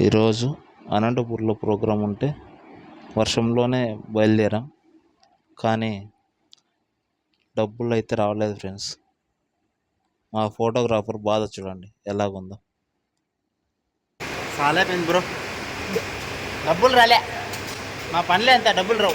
ఈరోజు అనంతపూర్లో ప్రోగ్రాం ఉంటే వర్షంలోనే బయలుదేరాం. కానీ డబ్బులు అయితే రావలేదు ఫ్రెండ్స్. మా ఫోటోగ్రాఫర్ బాధ చూడండి ఎలాగుందో. చాలైపోయింది బ్రో. డబ్బులు రాలే. మా పనిలే అంత డబ్బులు రావు.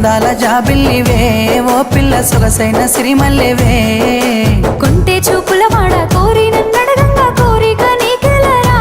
అందాల జాబిల్లివే. ఓ పిల్ల సొగసైన సిరిమల్లెవే. కొంటే చూపుల వాడ కోరి నన్నడగంగా కోరిక నీకెలరా.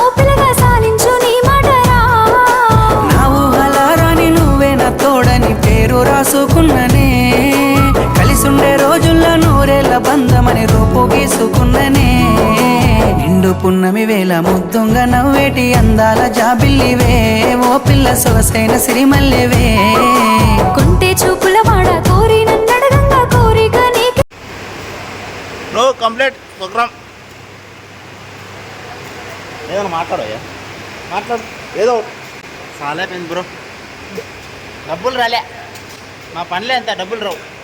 ఓ పిల్లగా సాలించు నీ మాటరా. నా ఊహలారాని నువ్వే నా తోడని పేరు రాసుకున్ననే. కలిసుండే రోజుల్లో నూరేళ్ళ బంధమని రూపు గీసుకున్ననే. నిండు పున్నమి వేల ముద్దుంగ నవ్వేటి అందాల జాబిల్లివే. పిల్ల సొగసైన సిరిమల్లెవే. కొంటే చూపుల వాడ కోరి నన్నడగంగా కోరిక నీకె. నో కంప్లీట్ ప్రోగ్రామ్ ఏదైనా మాట్లాడయ్యా మాట్లాడు. ఏదో. చాలైపోయింది బ్రో. డబ్బులు రాలే. మా పనిలే అంత డబ్బులు రావు.